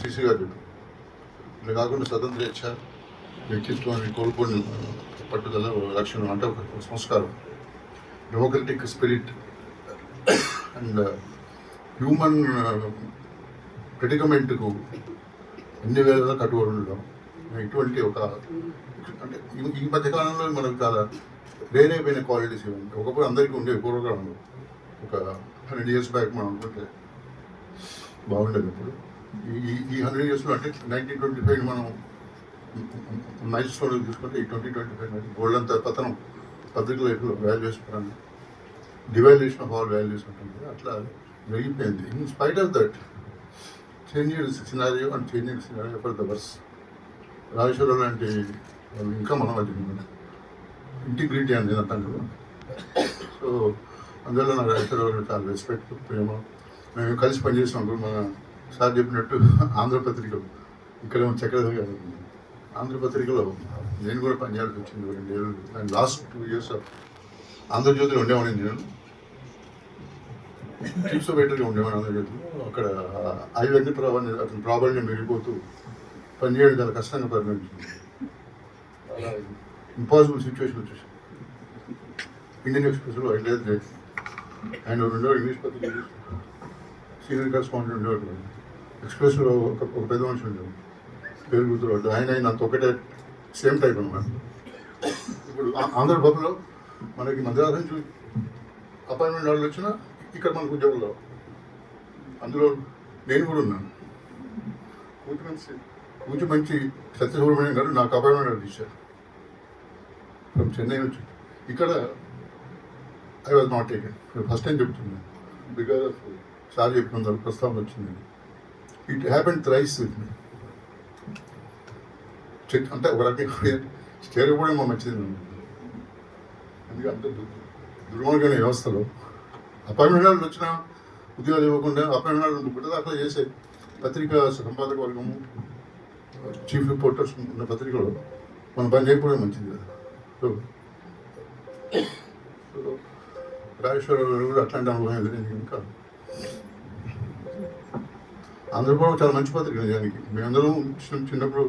శ్రీ గారు ఇట్లా కాకుండా స్వతంత్ర ఇచ్చ వ్యక్తిత్వాన్ని కోల్పోయిన పట్టుదల లక్షణం అంటే ఒక సంస్కారం. డెమోక్రటిక్ స్పిరిట్ అండ్ హ్యూమన్ ప్రెడికమెంట్కు ఎన్ని వేల కట్టుబడి ఉండడం ఇటువంటి ఒక అంటే ఈ- మధ్య కాలంలో మనకు చాలా వేరైపోయిన క్వాలిటీస్ ఇవ్వండి ఒకప్పుడు అందరికీ ఉండేవి పూర్వకాలంలో ఒక హండ్రెడ్ ఇయర్స్ బ్యాక్ మనం అనుకుంటే బాగుండేది ఇప్పుడు. ఈ- ఈ హండ్రెడ్ ఇయర్స్లో అంటే నైన్టీన్ ట్వంటీ ఫైవ్ మనం మైల్ స్టోన్ చూసుకుంటే ఈ ట్వంటీ ట్వంటీ ఫైవ్ గోల్డ్ అంత పతనం పబ్లిక్ లైఫ్లో వాల్యూస్ పరంగా. డివాల్యూషన్ ఆఫ్ ఆల్ వాల్యూస్ ఉంటుంది. అట్లా వెలిగిపోయింది in spite of that changing scenario and changing scenario for the worse Rajeswara Rao లాంటి వాళ్ళు ఇంకా మనం అది ఇంటిగ్రిటీ అని అంటాం కదా. సో అందువల్ల నాకు రాజేశ్వరరావు చాలా రెస్పెక్ట్ ప్రేమ. మేము కలిసి పనిచేసినప్పుడు మన సార్ చెప్పినట్టు ఆంధ్రపత్రికలు ఇక్కడ చక్రధర్ గారు ఆంధ్రపత్రికలో నేను కూడా పనిచేయాల్సి వచ్చింది రెండు ఏళ్ళు. అండ్ లాస్ట్ టూ ఇయర్స్ ఆంధ్రజ్యోతిలో ఉండేవాడిని నేను. చీఫ్ సెక్రటరీగా ఉండేవాడు ఆంధ్రజ్యోతిలో. అక్కడ ఐ వెంకటరావు అతని ప్రాబల్యం మెరిగిపోతూ పనిచేయడం చాలా కష్టంగా పరిగణించింది ఇంపాసిబుల్ సిచ్యువేషన్ వచ్చేసి ఇండియన్ ఎక్స్ప్రెస్లో అయితే ఆయన రెండో ఇంగ్లీష్ పత్రిక సీనియర్ కరెస్పాండెంట్ ఉండేవాడు. ఎక్స్ప్రెస్లో ఒక ఒక పెద్ద మనిషి ఉండేవాడు పేరు గుర్తురాడు ఆయన ఆయన అంత ఒకటే సేమ్ టైప్ అనమాట ఇప్పుడు ఆంధ్ర భవన్లో మనకి మద్రాసు నుంచి అపాయింట్మెంట్ వాళ్ళు వచ్చినా ఇక్కడ మనకు ఉద్యోగంలో అందులో నేను కూడా ఉన్నాను. కూచి మంచి కూచి మంచి సత్యసుబ్రహ్మణ్యం గారు నాకు అపాయింట్మెంట్ ఆర్డర్ ఇచ్చారు. ఫ్రమ్ చెన్నై నుంచి. ఇక్కడ I was not taken first time చెప్తున్నాను. బికాస్ ఆఫ్ సార్ చెప్పిన ప్రస్తావన వచ్చింది. It happen thrice with me అంటే ఒక రకంగా స్టేర్ కూడా మా మంచిది ఎందుకంటే అంత దుర్మార్గమైన వ్యవస్థలో. అపాయింట్మెంట్ వచ్చిన ఉద్యోగాలు ఇవ్వకుండా అపాయింట్మెంట్ వాళ్ళు గుడ్డ దాఖలు చేసే పత్రికా సంపాదక వర్గము చీఫ్ రిపోర్టర్స్ ఉన్న పత్రికలో మనం పని చేయకపోవడం మంచిది కదా. సో సో రాజేశ్వరరావు గారు కూడా అట్లాంటి అనుభవం ఎదురైంది ఇంకా అందరూ కూడా చాలా మంచి పత్రిక నిజానికి మేమందరం చిన్న చిన్నప్పుడు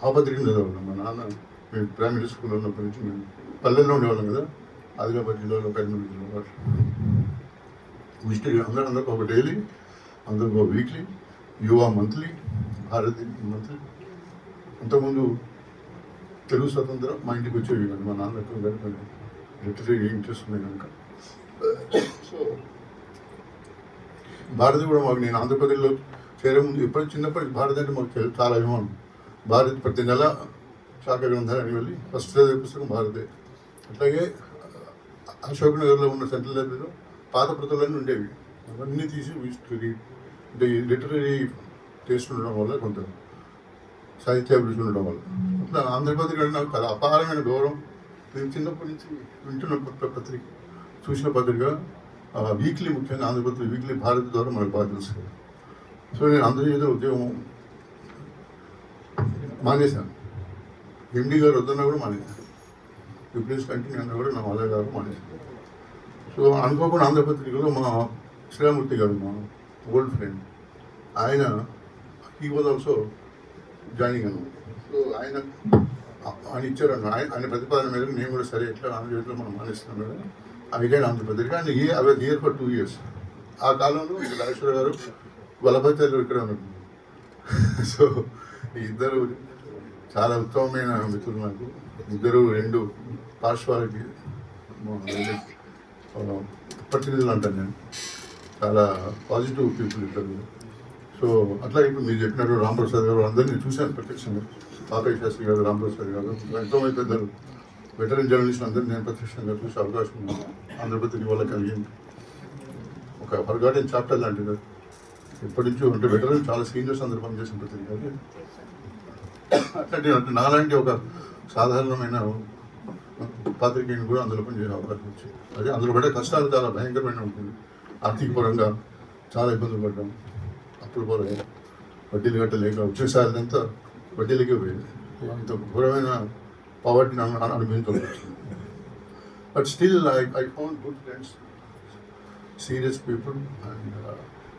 ఆ పత్రికను చదవాలి మా నాన్న మేము ప్రైమరీ స్కూల్లో ఉన్నప్పటి నుంచి మేము పల్లెల్లో ఉండేవాళ్ళం కదా. ఆదిలాబాద్ జిల్లాలో కరీంనగర్ జిల్లాలో విజిట్ అందరూ అందరికి ఒక డైలీ అందరికి ఒక వీక్లీ యువ మంత్లీ భారతి మంత్లీ అంతకుముందు తెలుగు స్వతంత్రం మా ఇంటికి వచ్చేవి కానీ మా నాన్న ఎక్కువ కనుక లిటరీ ఇంట్రెస్ట్ ఉన్నాయి కనుక. సో భారతి కూడా మాకు నేను ఆంధ్రప్రదేశ్లో చేరే ముందు ఎప్పుడు చిన్నప్పటి భారతి అంటే మాకు చాలా అభిమానం. భారత్ ప్రతి నెల శాఖ గ్రంథాలయానికి వెళ్ళి ఫస్ట్ చదివే పుస్తకం భారతే. అట్లాగే అశోక్ నగర్లో ఉన్న సెంట్రల్ లైబ్రరీలో పాత ప్రతులన్నీ ఉండేవి. అవన్నీ తీసి హిస్టరీ అంటే లిటరీ టేస్ట్ ఉండడం వల్ల కొంత సాహిత్యాభిరుచి ఉండడం వల్ల. అట్లా ఆంధ్రప్రదేశ్ అంటే నాకు అపారమైన గౌరవం. నేను చిన్నప్పటి నుంచి వింటున్న పత్రిక చూసిన పత్రిక వీక్లీ ముఖ్యంగా ఆంధ్రప్రదేశ్ వీక్లీ భారత్ ద్వారా మనకు బాగా తెలుసు. సో నేను ఆంధ్రజ్యోతిలో ఉద్యోగం మానేశాను. ఎండి గారు వద్దన్నా కూడా మానేశాను రిప్లేస్ కంటిన్యూ అన్నా కూడా నా వాళ్ళ గారు మానేశాను సో అనుకోకుండా ఆంధ్రపత్రికలో మా శ్రీరామూర్తి గారు మా ఓల్డ్ ఫ్రెండ్ ఆయన హీ వాజ్ ఆల్సో జాయినింగ్ అన్నమాట సో ఆయన ఆయన ఇచ్చారన్న ఆయన ఆయన ప్రతిపాదన మేరకు నేను కూడా సరే ఎట్లా ఆంధ్రప్రదేశ్లో మనం మానేస్తున్నాం కదా అడిగాను ఆంధ్రపత్రిక అండ్ ఈ అవి ఇయర్ ఫర్ టూ ఇయర్స్ ఆ కాలంలో ఈ రాజేశ్వర గారు బలభద్రలు ఇక్కడ ఉన్నారు. సో ఈ ఇద్దరు చాలా ఉత్తమమైన మిత్రులు నాకు. ఇద్దరు రెండు పార్శ్వాలకి ప్రతినిధులు అంటాను నేను. చాలా పాజిటివ్ పీపుల్ ఇద్దరు. సో అట్లా ఇప్పుడు మీరు చెప్పినట్టు రాంప్రసాద్ గారు అందరినీ చూశాను ప్రత్యక్షంగా. పాపయ్య శాస్త్రి గారు రాంప్రసాద్ గారు ఎంతోమంది పెద్దలు. వెటరన్ జర్నలిస్ట్ అందరినీ నేను ప్రత్యక్షంగా చూసే అవకాశం ఉంది వల్ల కలిగింది. ఒక ఫర్గాటెన్ చాప్టర్ లాంటిది. ఇప్పటి నుంచి అంటే వెటరన్ చాలా సీనియర్స్ అందరూ పనిచేసిన ప్రతి అది. అట్లాంటి అంటే నాలాంటి ఒక సాధారణమైన పాత్రికేయుని కూడా అందులో పనిచేసే అవకాశం వచ్చింది. అదే అందులో పడే కష్టాలు చాలా భయంకరమైన ఉంటుంది. ఆర్థిక పరంగా చాలా ఇబ్బందులు పడ్డాం. అప్పులు పోలే వడ్డీలు కట్టలేక వచ్చేసారి అంతా వడ్డీలకే పోయింది. అంత ఘోరమైన పవర్టీని అనుభవించాల్సి వచ్చింది but still I I found good friends serious people and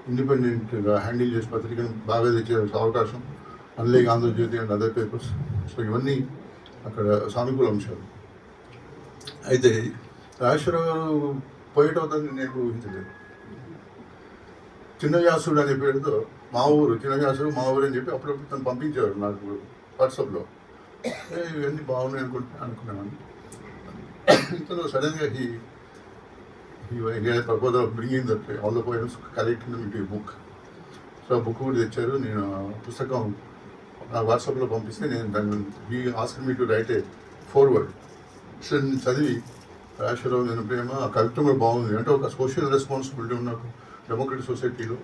ఇండిపెండెంట్గా హ్యాండిల్ చేసి పత్రికను బాగా తెచ్చే అవకాశం unlike Andhra Jyothi and other papers so ఇవన్నీ అక్కడ సానుకూల అంశాలు. అయితే రాజేశ్వరరావు గారు పోయేటవుతుందని నేను ఊహించలేదు. చిన్న వ్యాసుడు అనే పేరుతో మా ఊరు చిన్న వ్యాసుడు మా ఊరు అని చెప్పి అప్పుడప్పుడు తను పంపించేవారు నాకు వాట్సాప్లో ఇవన్నీ బాగున్నాయి అనుకుంటా అనుకున్నామండి. ఇంతలో సడన్గా he he he had proposal of bringing that all the so ఆ బుక్ కూడా తెచ్చారు. నేను పుస్తకం నా వాట్సాప్లో పంపిస్తే నేను దాన్ని he ask me to write a forward so నేను చదివి రాజేశ్వరరావు నేను ప్రేమ ఆ కవిత్వం కూడా బాగుంది. అంటే ఒక సోషల్ రెస్పాన్సిబిలిటీ ఉన్న డెమోక్రటిక్ సొసైటీలో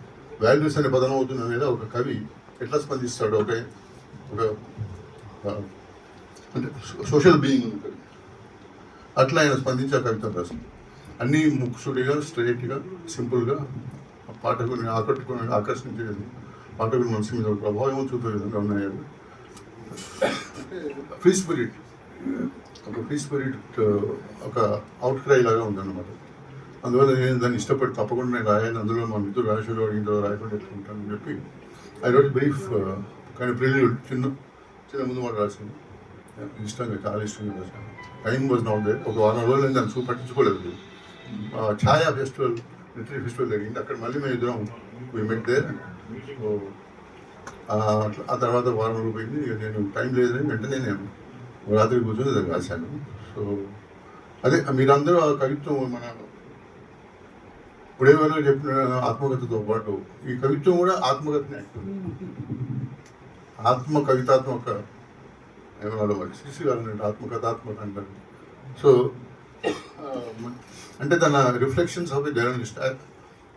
వాల్యూస్ అనే పదం అవుతున్న మీద ఒక కవి ఎట్లా స్పందిస్తాడు? ఒక ఒక అంటే సోషల్ బీయింగ్ ఉంటుంది. అట్లా ఆయన స్పందించి ఆ కవిత్వం రాసింది అన్నీ ముక్కుసుడిగా స్ట్రైట్గా సింపుల్గా పాఠకుని ఆకట్టుకుని ఆకర్షించేది. పాఠకుని మనసు మీద ప్రభావం చూపే విధంగా ఉన్నాయి అవి. ఫ్రీ స్పిరిట్ ఒక ఫ్రీ స్పిరిట్ ఒక అవుట్ క్రై లాగా ఉందన్నమాట. అందువల్ల నేను దాన్ని ఇష్టపడి తప్పకుండా నేను రాయాలి. అందులో మా మిత్రుడు రాజేశ్వరరావు ఇంట్లో రాయకుండా ఎట్లుంటానని చెప్పి ఐ రోట్ బ్రీఫ్ కానీ ప్రిల్యూడ్ చిన్న చిన్న ముందు మాట రాసింది ఇష్టంగా చాలా ఇష్టంగా చేశాను టైం వాజ్ నాట్ దే ఒక వారం రోజులు దాన్ని చూ పట్టించుకోలేదు ఛాయా ఫెస్టివల్ లిటరీ ఫెస్టివల్ జరిగింది. అక్కడ మళ్ళీ మేము ఇద్దరం మెట్ దే సో ఆ తర్వాత వారం రోజులు పోయింది. ఇక నేను టైం లేదని వెంటనే నేను రాత్రి కూర్చొని రాశాను. సో అదే మీరందరూ ఆ కవిత్వం మన ఇప్పుడేమైనా చెప్పిన ఆత్మకథతో పాటు ఈ కవిత్వం కూడా ఆత్మకథనే. ఆత్మ కవితాత్మక ఏమన్నా మరి సిసి వాళ్ళని ఆత్మకథాత్మక అంటారు సో అంటే తన reflections of the journalist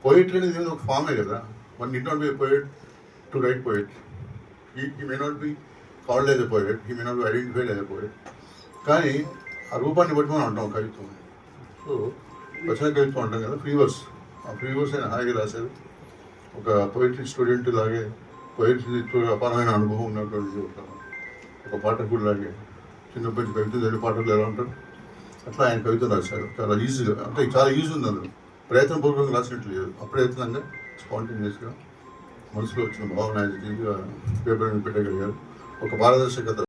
poetry అనేది ఒక ఫామే కదా. One the not be poet to write poet he he may not be called as a poet he may not be identified as a poet కానీ ఆ రూపాన్ని బట్టి మనం అంటాం కవిత్వం. సో వచన కవిత్వం అంటాం కదా ఫీవర్స్ ఆ ఫీవర్స్ ఆయన హాయిగా రాశారు. ఒక పోయిటరీ స్టూడెంట్ లాగే పోయిటరీ అపారమైన అనుభవం ఉన్నటువంటి ఒక ఒక పాఠకుడు లాగే చిన్నప్పటి నుంచి కవిత రెండు పాటలు ఎలా ఉంటారు? అట్లా ఆయన కవిత రాశారు. చాలా ఈజీగా అంటే చాలా ఈజీ ఉంది అందులో. ప్రయత్నపూర్వకంగా రాసినట్లు లేదు. అప్రయత్నంగా స్పాంటేనియస్గా మనసులో వచ్చిన భావన ఆయన పేపర్ పెట్టగలిగారు. ఒక పారదర్శకత